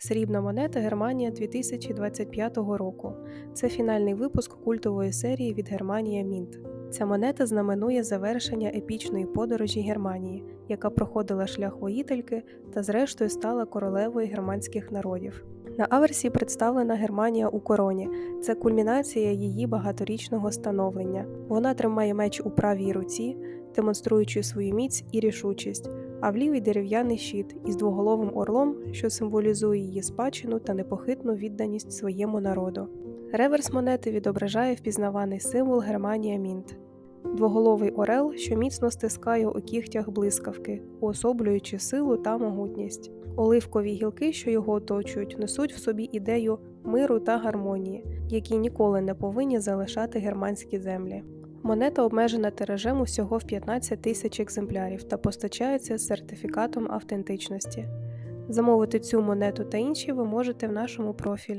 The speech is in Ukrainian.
Срібна монета Германія 2025 року. Це фінальний випуск культової серії від Германія Мінт. Ця монета знаменує завершення епічної подорожі Германії, яка проходила шлях воїтельки та зрештою стала королевою германських народів. На аверсі представлена Германія у короні. Це кульмінація її багаторічного становлення. Вона тримає меч у правій руці, демонструючи свою міць і рішучість, а в лівий дерев'яний щит із двоголовим орлом, що символізує її спадщину та непохитну відданість своєму народу. Реверс монети відображає впізнаваний символ Германія Мінт. Двоголовий орел, що міцно стискає у кігтях блискавки, уособлюючи силу та могутність. Оливкові гілки, що його оточують, несуть в собі ідею миру та гармонії, які ніколи не повинні залишати германські землі. Монета обмежена тиражем усього в 15 тисяч екземплярів та постачається з сертифікатом автентичності. Замовити цю монету та інші ви можете в нашому профілі.